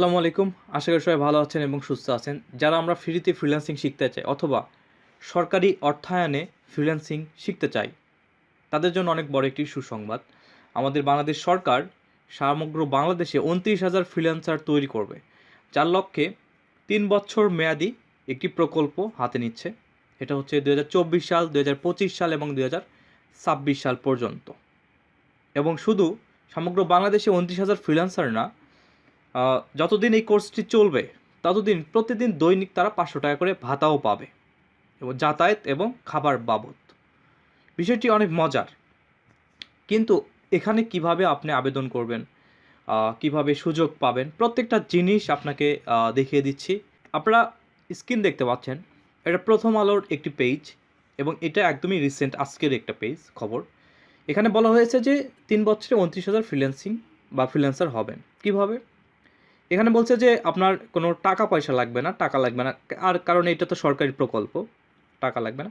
আসসালামু আলাইকুম। আশা করি সবাই ভালো আছেন এবং সুস্থ আছেন। যারা আমরা ফ্রিতে ফ্রিল্যান্সিং শিখতে চাই অথবা সরকারি অর্থায়নে ফ্রিল্যান্সিং শিখতে চাই, তাদের জন্য অনেক বড় একটি সুসংবাদ। আমাদের বাংলাদেশ সরকার সমগ্র বাংলাদেশে উনত্রিশ হাজার ফ্রিল্যান্সার তৈরি করবে, যার লক্ষ্যে তিন বছর মেয়াদি একটি প্রকল্প হাতে নিচ্ছে। এটা হচ্ছে দু হাজার চব্বিশ সাল দু হাজার পঁচিশ সাল এবং দু হাজার ছাব্বিশ সাল পর্যন্ত। এবং শুধু সমগ্র বাংলাদেশে উনত্রিশ হাজার ফ্রিল্যান্সার না যতদিন এই কোর্সটি চলবে, ততদিন প্রতিদিন দৈনিক তারা পাঁচশো টাকা করে ভাতাও পাবে এবং যাতায়াত এবং খাবার বাবদ। বিষয়টি অনেক মজার। কিন্তু এখানে কীভাবে আপনি আবেদন করবেন কীভাবে সুযোগ পাবেন, প্রত্যেকটা জিনিস আপনাকে দেখিয়ে দিচ্ছি। আপনারা স্ক্রিন দেখতে পাচ্ছেন, এটা প্রথম আলোর একটি পেজ এবং এটা একদমই রিসেন্ট আজকের একটা পেজ, খবর। এখানে বলা হয়েছে যে তিন বছরে উনত্রিশ হাজার ফ্রিল্যান্সিং বা ফ্রিল্যান্সার হবেন। কীভাবে? এখানে বলছে যে আপনার কোনো টাকা পয়সা লাগবে না, টাকা লাগবে না। আর কারণ এটা তো সরকারি প্রকল্প, টাকা লাগবে না।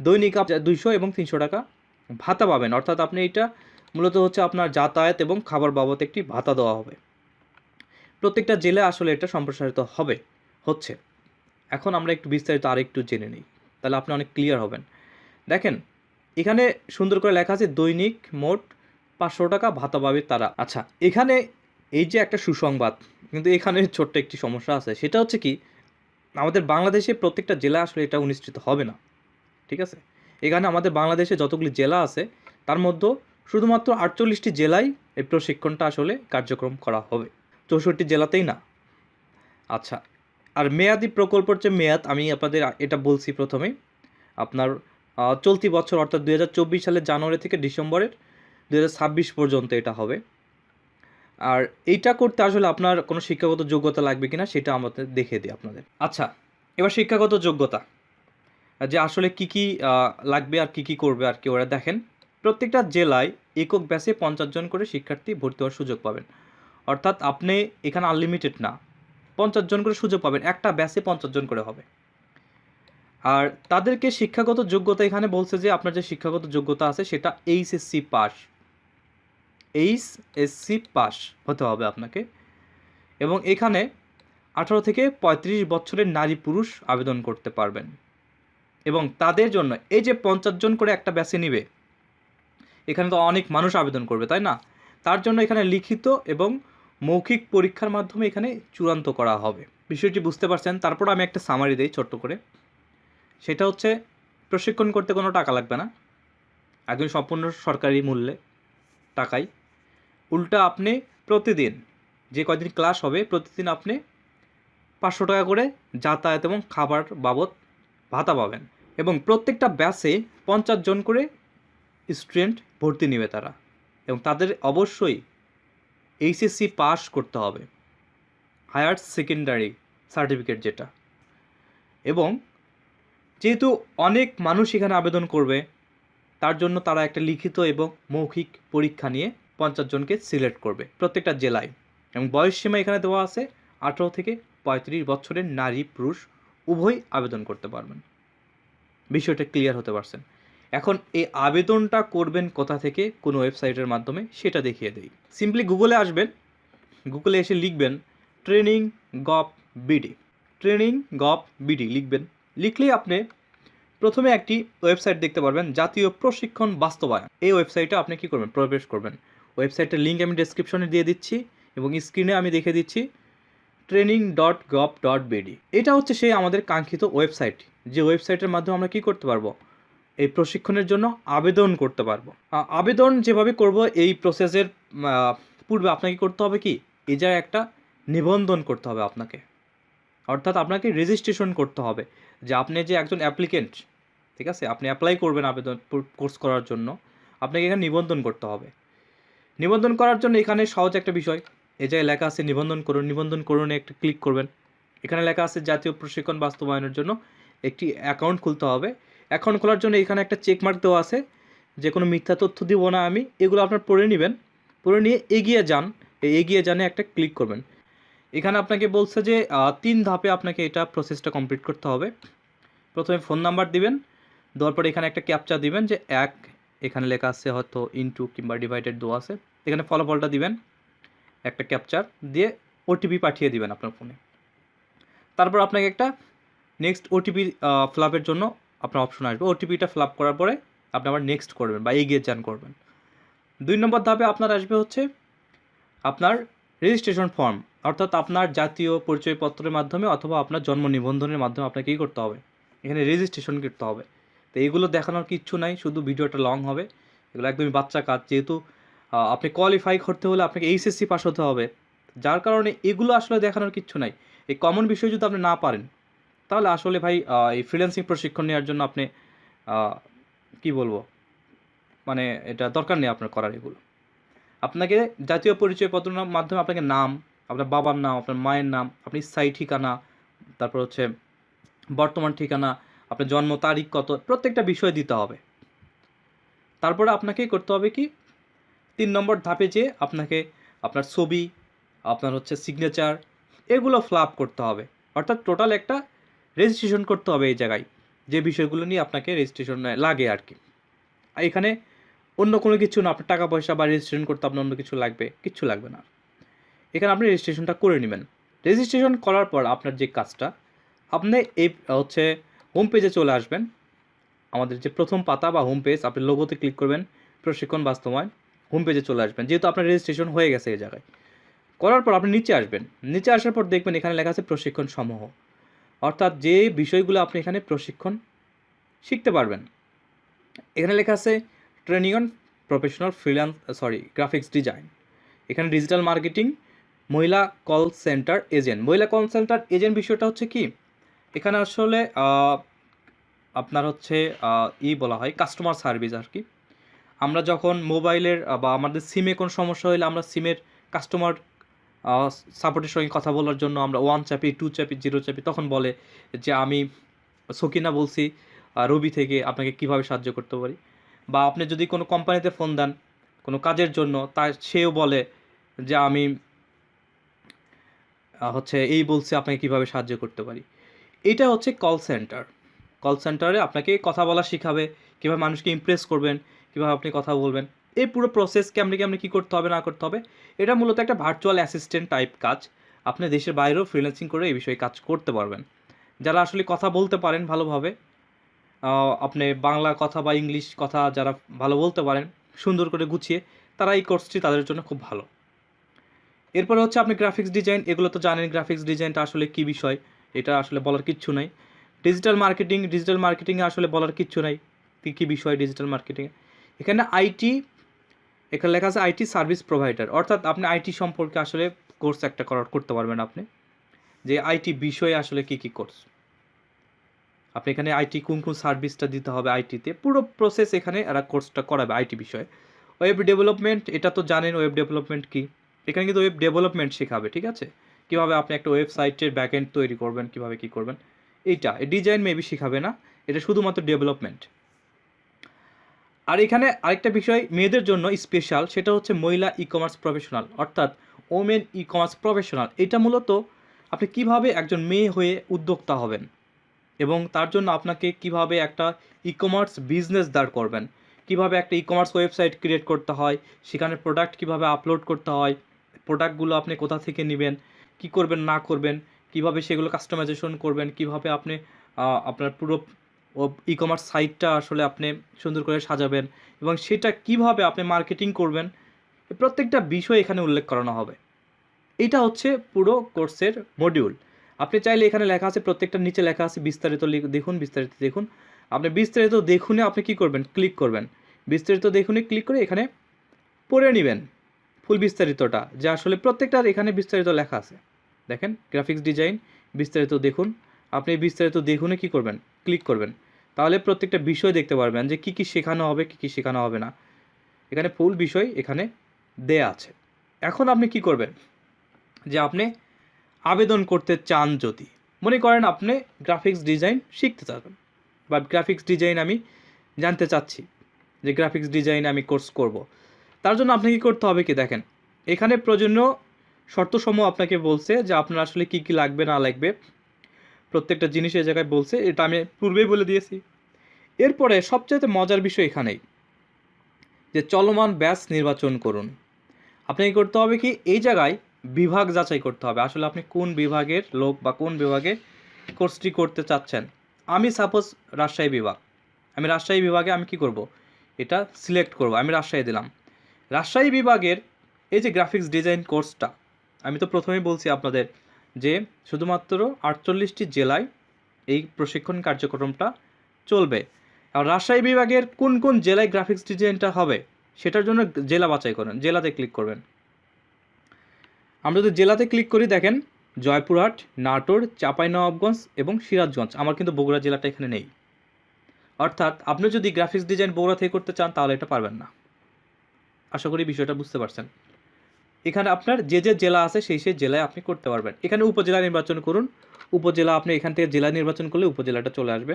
দৈনিক দুইশো এবং তিনশো টাকা ভাতা পাবেন। অর্থাৎ আপনি এটা মূলত হচ্ছে আপনার যাতায়াত এবং খাবার বাবদ একটি ভাতা দেওয়া হবে। প্রত্যেকটা জেলায় আসলে এটা সম্প্রসারিত হবে, হচ্ছে। এখন আমরা একটু বিস্তারিত আরেকটু জেনে নিই, তাহলে আপনি অনেক ক্লিয়ার হবেন। দেখেন, এখানে সুন্দর করে লেখা আছে, দৈনিক মোট পাঁচশো টাকা ভাতা পাবে তারা। আচ্ছা এখানে এই যে একটা সুসংবাদ, কিন্তু এখানে ছোট্ট একটি সমস্যা আছে। সেটা হচ্ছে কি, আমাদের বাংলাদেশে প্রত্যেকটা জেলা আসলে এটা অনুষ্ঠিত হবে না। ঠিক আছে? এখানে আমাদের বাংলাদেশে যতগুলি জেলা আছে, তার মধ্যে শুধুমাত্র আটচল্লিশটি জেলায় এই প্রশিক্ষণটা আসলে কার্যক্রম করা হবে। চৌষট্টি জেলাতেই না। আচ্ছা আর মেয়াদি প্রকল্পের যে মেয়াদ, আমি আপনাদের এটা বলছি প্রথমে। আপনার চলতি বছর অর্থাৎ দু হাজার চব্বিশ সালের জানুয়ারি থেকে ডিসেম্বরের দু হাজার ছাব্বিশ পর্যন্ত এটা হবে। আর এইটা করতে আসলে আপনার কোনো শিক্ষাগত যোগ্যতা লাগবে কিনা সেটা আমাদের দেখে দিই আপনাদের। আচ্ছা এবার শিক্ষাগত যোগ্যতা। যে আসলে কি কি লাগবে আর কি কি করবে আর কি ওরা দেখেন। প্রত্যেকটা জেলায় একক ব্যাচে পঞ্চাশ জন করে শিক্ষার্থী ভর্তি হওয়ার সুযোগ পাবেন। অর্থাৎ আপনি এখানে আনলিমিটেড না, পঞ্চাশ জন করে সুযোগ পাবেন, একটা ব্যাচে পঞ্চাশ জন করে হবে। আর তাদেরকে শিক্ষাগত যোগ্যতা এখানে বলছে যে আপনার যে শিক্ষাগত যোগ্যতা আছে সেটা HSC pass H SC pass হতে হবে আপনাকে। এবং এখানে আঠারো থেকে পঁয়ত্রিশ বছরের নারী পুরুষ আবেদন করতে পারবেন। এবং তাদের জন্য এই যে পঞ্চাশ জন করে একটা ব্যাচে নিবে, এখানে তো অনেক মানুষ আবেদন করবে, তাই না? তার জন্য এখানে লিখিত এবং মৌখিক পরীক্ষার মাধ্যমে এখানে চূড়ান্ত করা হবে। বিষয়টি বুঝতে পারছেন? তারপর আমি একটা সামারি দিই ছোট্ট করে। সেটা হচ্ছে, প্রশিক্ষণ করতে কোনো টাকা লাগবে না। একদম সম্পূর্ণ সরকারি মূল্যে টাকায় উল্টা আপনি প্রতিদিন, যে কয়দিন ক্লাস হবে, প্রতিদিন আপনি পাঁচশো টাকা করে যাতায়াত এবং খাবার বাবদ ভাতা পাবেন। এবং প্রত্যেকটা ব্যাচে পঞ্চাশ জন করে স্টুডেন্ট ভর্তি নেবে তারা। এবং তাদের অবশ্যই এইচএসসি পাস করতে হবে। হায়ার সেকেন্ডারি সার্টিফিকেট যেটা। এবং যেহেতু অনেক মানুষ এখানে আবেদন করবে, তার জন্য তারা একটা লিখিত এবং মৌখিক পরীক্ষা নিয়ে পঞ্চাশ জনকে সিলেক্ট করবে প্রত্যেকটা জেলায়। এবং বয়স সীমা এখানে দেওয়া আছে আঠারো থেকে পঁয়ত্রিশ বছরের নারী, পুরুষ উভয় আবেদন করতে পারবেন। বিষয়টা ক্লিয়ার হতে পারছেন। এখন এই আবেদনটা করবেন কোথা থেকে, কোন ওয়েবসাইটের মাধ্যমে, সেটা দেখিয়ে দেই। সিম্পলি গুগলে আসবেন। গুগলে এসে লিখবেন ট্রেনিং গপ বিডি ট্রেনিং গপ বিডি লিখবেন। লিখলেই আপনি প্রথমে একটি ওয়েবসাইট দেখতে পারবেন, জাতীয় প্রশিক্ষণ বাস্তবায়ন। এই ওয়েবসাইটে আপনি কি করবেন? প্রবেশ করবেন। ওয়েবসাইটের লিঙ্ক আমি ডেসক্রিপশনে দিয়ে দিচ্ছি এবং স্ক্রিনে আমি দেখে দিচ্ছি training dot gov dot BD এটা হচ্ছে সেই আমাদের কাঙ্ক্ষিত ওয়েবসাইট যে ওয়েবসাইটের মাধ্যমে আমরা কি করতে পারব? এই প্রশিক্ষণের জন্য আবেদন করতে পারব। আবেদন যেভাবে করব, এই প্রসেসের পূর্বে আপনাকে করতে হবে কি? এ জায়গায় একটা নিবন্ধন করতে হবে আপনাকে। অর্থাৎ আপনাকে রেজিস্ট্রেশন করতে হবে যে আপনি যে একজন অ্যাপ্লিকেন্ট ঠিক আছে? আপনি অ্যাপ্লাই করবেন আবেদন কোর্স করার জন্য। আপনাকে এখানে নিবন্ধন করতে হবে। নিবন্ধন করার জন্য এখানে সহজ একটা বিষয়। এই জায়গায় লেখা আছে নিবন্ধন করুন নিবন্ধন করুন, একটা ক্লিক করবেন। এখানে লেখা আছে জাতীয় প্রশিক্ষণ বাস্তবায়নের জন্য একটি অ্যাকাউন্ট খুলতে হবে। অ্যাকাউন্ট খোলার জন্য এখানে একটা চেক মার্ক দেওয়া আছে। যে কোনো মিথ্যা তথ্য দিব না আমি, এগুলো আপনার পড়ে নেবেন। পড়ে নিয়ে এগিয়ে যান। এই এগিয়ে জানে একটা ক্লিক করবেন। এখানে আপনাকে বলছে যে তিন ধাপে আপনাকে এটা প্রসেসটা কমপ্লিট করতে হবে। প্রথমে ফোন নাম্বার দিবেন। দেওয়ার পরে এখানে একটা ক্যাপচা দিবেন যে এক, এখানে লেখা আছে হয়তো ইনটু কিংবা ডিভাইডেড দেওয়া আছে। এখানে ফলাফলটা দিবেন, একটা ক্যাপচার দিয়ে ওটিপি পাঠিয়ে দিবেন আপনার ফোনে তারপর আপনাকে একটা নেক্সট ওটিপি ফ্লাপের জন্য আপনার অপশন আসবে। ওটিপিটা ফ্লাপ করার পরে আপনি আবার নেক্সট করবেন বা এগিয়ে যান করবেন। দুই নম্বর ধাপে আপনার আসবে হচ্ছে আপনার রেজিস্ট্রেশন ফর্ম অর্থাৎ আপনার জাতীয় পরিচয়পত্রের মাধ্যমে অথবা আপনার জন্ম নিবন্ধনের মাধ্যমে আপনাকে কী করতে হবে? এখানে রেজিস্ট্রেশন করতে হবে। তো এগুলো দেখানোর কিচ্ছু নাই, শুধু ভিডিওটা লং হবে। এগুলো একদমই বাচ্চা কাজ, যেহেতু আপনি কোয়ালিফাই করতে হলে আপনাকে এইচএসসি পাস হতে হবে। যার কারণে এগুলো আসলে দেখানোর কিচ্ছু নাই। এই কমন বিষয় যদি আপনি না পারেন, তাহলে আসলে ভাই এই ফ্রিল্যান্সিং প্রশিক্ষণ নেওয়ার জন্য আপনি কি বলব? মানে এটা দরকার নেই আপনার করার এগুলো। আপনাকে জাতীয় পরিচয়পত্রের নাম- মাধ্যমে আপনাকে নাম, আপনার বাবার নাম, আপনার মায়ের নাম, আপনি স্থায়ী ঠিকানা, তারপর হচ্ছে বর্তমান ঠিকানা, আপনার জন্ম তারিখ কত, প্রত্যেকটা বিষয় দিতে হবে। তারপরে আপনাকে করতে হবে কি তিন নম্বর ধাপে যে আপনাকে আপনার ছবি, আপনার হচ্ছে সিগনেচার এগুলো ফ্লাপ করতে হবে। অর্থাৎ টোটাল একটা রেজিস্ট্রেশন করতে হবে এই জায়গায়, যে বিষয়গুলো নিয়ে আপনাকে রেজিস্ট্রেশন লাগে আর কি। এখানে অন্য কোনো কিছু না, আপনার টাকা পয়সা বা রেজিস্ট্রেশন করতে আপনার অন্য কিছু লাগবে, কিচ্ছু লাগবে না। এখানে আপনি রেজিস্ট্রেশনটা করে নেবেন। রেজিস্ট্রেশন করার পর আপনার যে কাজটা, আপনি এই হচ্ছে হোম পেজে চলে আসবেন। আমাদের যে প্রথম পাতা বা হোম পেজ আপনি লোগোতে ক্লিক করবেন, প্রশিক্ষণ বাস্তবায়ন। হোম পেজে চলে আসবেন। যেহেতু আপনার রেজিস্ট্রেশন হয়ে গেছে এই জায়গায়। করার পর আপনি নিচে আসবেন। নিচে আসার পর দেখবেন এখানে লেখা আছে প্রশিক্ষণ সমূহ। অর্থাৎ যে বিষয়গুলো আপনি এখানে প্রশিক্ষণ শিখতে পারবেন। এখানে লেখা আছে training on professional freelance sorry graphics design এখানে ডিজিটাল মার্কেটিং মহিলা কল সেন্টার এজেন্ট মহিলা কল সেন্টার এজেন্ট বিষয়টা হচ্ছে কি? এখানে আসলে আপনার হচ্ছে ই বলা হয় কাস্টমার সার্ভিস আর কি। আমরা যখন মোবাইলের বা আমাদের সিমে কোনো সমস্যা হলে আমরা সিমের কাস্টমার সাপোর্টের সঙ্গে কথা বলার জন্য আমরা ওয়ান চাপি টু চাপি জিরো চাপি তখন বলে যে আমি সকিনা বলছি রবি থেকে আপনাকে কীভাবে সাহায্য করতে পারি? বা আপনি যদি কোনো কোম্পানিতে ফোন দেন, কোনো কাজের জন্য, তা সেও বলে যে আমি হচ্ছে এই বলছে আপনাকে কীভাবে সাহায্য করতে পারি। এটা হচ্ছে কল সেন্টার কল সেন্টারে আপনাকে কথা বলা শেখাবে, কীভাবে মানুষকে ইমপ্রেস করবেন কীভাবে আপনি কথা বলবেন? এই পুরো প্রসেস কেমনি কেমনি কী করতে হবে, না করতে হবে, এটা মূলত একটা ভার্চুয়াল অ্যাসিস্ট্যান্ট টাইপ কাজ। আপনি দেশের বাইরেও ফ্রিল্যান্সিং করে এই বিষয়ে কাজ করতে পারবেন। যারা আসলে কথা বলতে পারেন ভালোভাবে আপনি বাংলা কথা বা ইংলিশ কথা যারা ভালো বলতে পারেন, সুন্দর করে গুছিয়ে, তারা এই কোর্সটি তাদের জন্য খুব ভালো। এরপরে হচ্ছে আপনি গ্রাফিক্স ডিজাইন এগুলো তো জানেন গ্রাফিক্স ডিজাইনটা আসলে কী বিষয়, এটা আসলে বলার কিচ্ছু নাই। ডিজিটাল মার্কেটিং ডিজিটাল মার্কেটিংয়ে আসলে বলার কিচ্ছু নাই, কী কী বিষয় ডিজিটাল মার্কেটিংয়ে এখানে আইটি, এখানে লেখা আছে আইটি সার্ভিস প্রোভাইডার। অর্থাৎ আপনি আইটি সম্পর্কে আসলে কোর্স একটা করার, করতে পারবেন আপনি। যে আইটি বিষয়ে আসলে কী কী কোর্স। আপনি এখানে আইটি কোন কোন সার্ভিসটা দিতে হবে আইটিতে, পুরো প্রসেস এখানে এরা কোর্সটা করাবে আইটি বিষয়ে। ওয়েব ডেভেলপমেন্ট, এটা তো জানেন ওয়েব ডেভেলপমেন্ট কি? এখানে কিন্তু ওয়েব ডেভেলপমেন্ট শেখাবে, ঠিক আছে? কীভাবে আপনি একটা ওয়েবসাইটের ব্যাকএন্ড তৈরি করবেন, কীভাবে কী করবেন? এইটা ডিজাইন মেবি শেখাবে না, এটা শুধুমাত্র ডেভেলপমেন্ট। আর এখানে আরেকটা বিষয় মেয়েদের জন্য স্পেশাল সেটা হচ্ছে মহিলা ই কমার্স প্রফেশনাল অর্থাৎ ওমেন ই কমার্স প্রফেশনাল এটা মূলত আপনি কীভাবে একজন মেয়ে হয়ে উদ্যোক্তা হবেন এবং তার জন্য আপনাকে কীভাবে একটা ই কমার্স বিজনেস দাঁড় করবেন, কীভাবে একটা ই কমার্স ওয়েবসাইট ক্রিয়েট করতে হয়, সেখানে প্রোডাক্ট কীভাবে আপলোড করতে হয় প্রোডাক্টগুলো আপনি কোথা থেকে নেবেন, কি করবেন, না করবেন, কীভাবে সেগুলো কাস্টমাইজেশন করবেন, কীভাবে আপনি আপনার পুরো ই কমার্স সাইটটা আসলে আপনি সুন্দর করে সাজাবেন এবং সেটা কীভাবে আপনি মার্কেটিং করবেন প্রত্যেকটা বিষয় এখানে উল্লেখ করানো হবে। এটা হচ্ছে পুরো কোর্সের মডিউল আপনি চাইলে এখানে লেখা আছে, প্রত্যেকটা নিচে লেখা আছে, বিস্তারিত দেখুন বিস্তারিত দেখুন। আপনি বিস্তারিত দেখুনে আপনি কি করবেন? ক্লিক করবেন। বিস্তারিত দেখুনে ক্লিক করে এখানে পড়ে নেবেন ফুল বিস্তারিতটা, যে আসলে প্রত্যেকটার এখানে বিস্তারিত লেখা আছে। দেখেন গ্রাফিক্স ডিজাইন বিস্তারিত দেখুন। আপনি বিস্তারিত দেখুনে কি করবেন? ক্লিক করবেন। তাহলে প্রত্যেকটা বিষয় দেখতে পারবেন যে কী কী শেখানো হবে, কী কী শেখানো হবে না। এখানে ফুল বিষয় এখানে দেয়া আছে। এখন আপনি কি করবেন? যে আপনি আবেদন করতে চান যদি, মনে করেন আপনি গ্রাফিক্স ডিজাইন শিখতে চান বা গ্রাফিক্স ডিজাইন আমি জানতে চাচ্ছি যে গ্রাফিক্স ডিজাইন আমি কোর্স করব। তার জন্য আপনাকে কি করতে হবে কি দেখেন, এখানে প্রয়োজনীয় শর্তসমূহ আপনাকে বলছে যে আপনার আসলে কি কি লাগবে, না লাগবে। প্রত্যেকটা জিনিস এই জায়গায় বলছে, এটা আমি পূর্বেই বলে দিয়েছি। এরপরে সবচেয়ে মজার বিষয় এখানেই, যে চলমান ব্যাস নির্বাচন করুন। আপনাকে করতে হবে কি, এই জায়গায় বিভাগ যাচাই করতে হবে। আসলে আপনি কোন বিভাগের লোক বা কোন বিভাগে কোর্সটি করতে চাচ্ছেন? আমি সাপোজ রাজশাহী বিভাগ। আমি রাজশাহী বিভাগে আমি কি করব? এটা সিলেক্ট করব। আমি রাজশাহী দিলাম। রাজশাহী বিভাগের এই যে গ্রাফিক্স ডিজাইন কোর্সটা আমি তো প্রথমেই বলছি আপনাদের যে শুধুমাত্র আটচল্লিশটি জেলায় এই প্রশিক্ষণ কার্যক্রমটা চলবে। আর রাজশাহী বিভাগের কোন কোন জেলায় গ্রাফিক্স ডিজাইনটা হবে, সেটার জন্য জেলা বাছাই করেন, জেলাতে ক্লিক করবেন। আমরা যদি জেলাতে ক্লিক করি, দেখেন জয়পুরহাট, নাটোর, চাঁপাইনবাবগঞ্জ এবং সিরাজগঞ্জ। আমার কিন্তু বগুড়া জেলাটা এখানে নেই। অর্থাৎ আপনি যদি গ্রাফিক্স ডিজাইন বগুড়া থেকে করতে চান, তাহলে এটা পারবেন না। আশা করি বিষয়টা বুঝতে পারছেন। এখানে আপনার যে যে জেলা আছে সেই সেই জেলায় আপনি করতে পারবেন। এখানে উপজেলা নির্বাচন করুন। উপজেলা আপনি এখান থেকে জেলা নির্বাচন করলে উপজেলাটা চলে আসবে।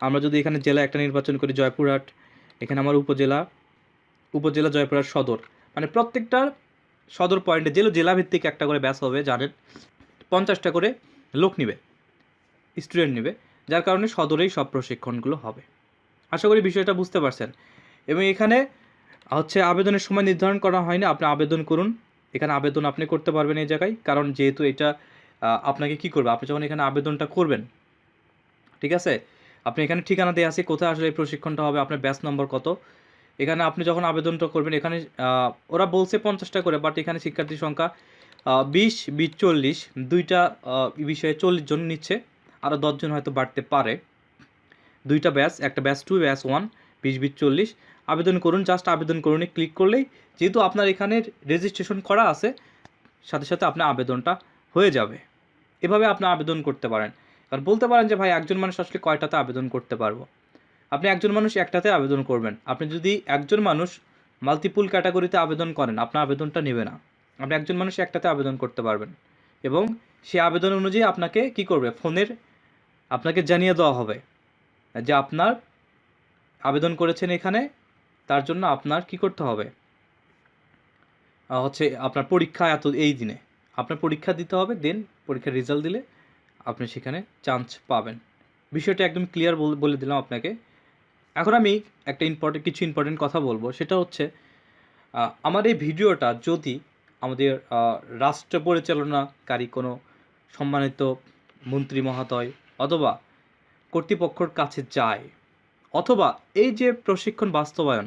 আমরা যদি এখানে জেলা একটা নির্বাচন করি, জয়পুরহাট, এখানে আমার উপজেলা উপজেলা জয়পুরহাট সদর। মানে প্রত্যেকটা সদর পয়েন্টে জেলা, জেলাভিত্তিক একটা করে ব্যাস হবে, জানেন। পঞ্চাশটা করে লোক নিবে স্টুডেন্ট নেবে, যার কারণে সদরেই সব প্রশিক্ষণগুলো হবে। আশা করি বিষয়টা বুঝতে পারছেন। এবং এখানে হচ্ছে আবেদনের সময় নির্ধারণ করা হয়নি, আপনি আবেদন করুন। এখানে আবেদন আপনি করতে পারবেন এই জায়গায়, কারণ যেহেতু এটা আপনাকে কি করবে? আপনি যখন এখানে আবেদনটা করবেন, ঠিক আছে? আপনি এখানে ঠিকানা দিয়ে আছে, কোথায় আসলে এই প্রশিক্ষণটা হবে, আপনার ব্যাচ নম্বর কত? এখানে আপনি যখন আবেদনটা করবেন, এখানে ওরা বলছে পঞ্চাশটা করে বাট এখানে শিক্ষার্থীর সংখ্যা বিশ বিশ, চল্লিশ, দুইটা বিষয়ে চল্লিশ জন নিচ্ছে আরও দশজন হয়তো বাড়তে পারে। দুইটা ব্যাচ একটা ব্যাচ টু ব্যাচ ওয়ান বিশ বিশ, চল্লিশ। আবেদন করুন জাস্ট আবেদন করুন ক্লিক করলেই যেহেতু আপনার এখানে রেজিস্ট্রেশন করা আছে, সাথে সাথে আপনার আবেদনটা হয়ে যাবে। এভাবে আপনি আবেদন করতে পারেন। কারণ বলতে পারেন যে, ভাই, একজন মানুষ আসলে কয়টাতে আবেদন করতে পারব? আপনি একজন মানুষ একটাতে আবেদন করবেন। আপনি যদি একজন মানুষ মাল্টিপুল ক্যাটাগরিতে আবেদন করেন, আপনার আবেদনটা নেবে না। আপনি একজন মানুষ একটাতে আবেদন করতে পারবেন। এবং সে আবেদন অনুযায়ী আপনাকে কি করবে? ফোনের, আপনাকে জানিয়ে দেওয়া হবে যে, আপনার আবেদন করেছেন এখানে, তার জন্য আপনার কি করতে হবে? হচ্ছে আপনার পরীক্ষা এত, এই দিনে। আপনার পরীক্ষা দিতে হবে, দেন পরীক্ষার রেজাল্ট দিলে আপনি সেখানে চান্স পাবেন। বিষয়টা একদম ক্লিয়ার বলে দিলাম আপনাকে। এখন আমি একটা ইম্পর্টেন্ট কিছু ইম্পর্টেন্ট কথা বলব। সেটা হচ্ছে আমার এই ভিডিওটা যদি আমাদের রাষ্ট্র পরিচালনাকারী কোনো সম্মানিত মন্ত্রী মহোদয় অথবা কর্তৃপক্ষর কাছে যায় অথবা এই যে প্রশিক্ষণ বাস্তবায়ন,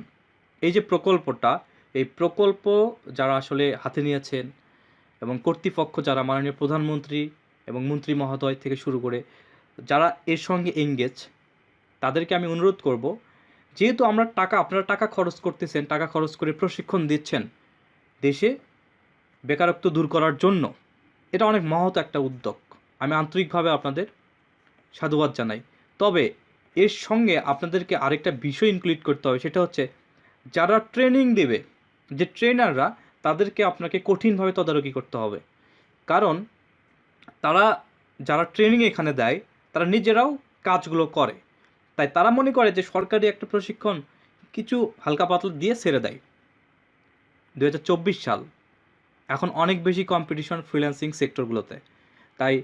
এই যে প্রকল্পটা, এই প্রকল্প যারা আসলে হাতে নিয়েছেন এবং কর্তৃপক্ষ যারা মাননীয় প্রধানমন্ত্রী এবং মন্ত্রী মহোদয় থেকে শুরু করে যারা এর সঙ্গে এঙ্গেজ তাদেরকে আমি অনুরোধ করব, যেহেতু আমরা টাকা, আপনারা টাকা খরচ করতেছেন, টাকা খরচ করে প্রশিক্ষণ দিচ্ছেন দেশে, বেকারত্ব দূর করার জন্য, এটা অনেক মহৎ একটা উদ্যোগ। আমি আন্তরিকভাবে আপনাদের সাধুবাদ জানাই। তবে এর সঙ্গে আপনাদেরকে আরেকটা বিষয় ইনক্লুড করতে হবে, সেটা হচ্ছে যারা ট্রেনিং দেবে, যে ট্রেনাররা তাদেরকে আপনাকে কঠিনভাবে তদারকি করতে হবে। কারণ তারা যারা ট্রেনিং এখানে দেয়, তারা নিজেরাও কাজগুলো করে। তাই তারা মনে করে যে সরকারি একটা প্রশিক্ষণ কিছু হালকা পাতলা দিয়ে ছেড়ে দেয়। দু হাজার চব্বিশ সাল। এখন অনেক বেশি কম্পিটিশন ফ্রিল্যান্সিং সেক্টরগুলোতে তাই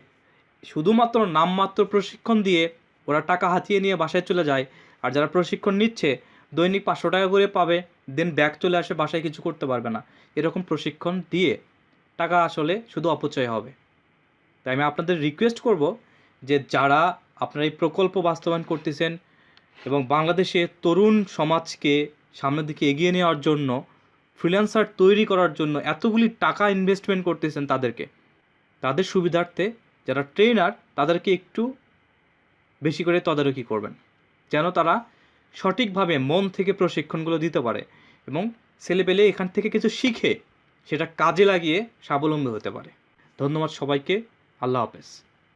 শুধুমাত্র নামমাত্র প্রশিক্ষণ দিয়ে ওরা টাকা হাতিয়ে নিয়ে বাসায় চলে যায়। আর যারা প্রশিক্ষণ নিচ্ছে, দৈনিক পাঁচশো টাকা করে পাবে দেন ব্যাগ চলে আসে, বাসায় কিছু করতে পারবে না। এরকম প্রশিক্ষণ দিয়ে টাকা আসলে শুধু অপচয় হবে। তাই আমি আপনাদের রিকোয়েস্ট করব যে যারা আপনারা এই প্রকল্প বাস্তবায়ন করতেছেন এবং বাংলাদেশে তরুণ সমাজকে সামনের দিকে এগিয়ে নেওয়ার জন্য ফ্রিল্যান্সার তৈরি করার জন্য এতগুলি টাকা ইনভেস্টমেন্ট করতেছেন তাদেরকে। তাদের সুবিধার্থে যারা ট্রেনার তাদেরকে একটু বেশি করে তদারকি করবেন, যেন তারা সঠিকভাবে মন থেকে প্রশিক্ষণগুলো দিতে পারে এবং ছেলেপেলে এখান থেকে কিছু শিখে সেটা কাজে লাগিয়ে স্বাবলম্বী হতে পারে। ধন্যবাদ সবাইকে। আল্লাহ হাফেজ।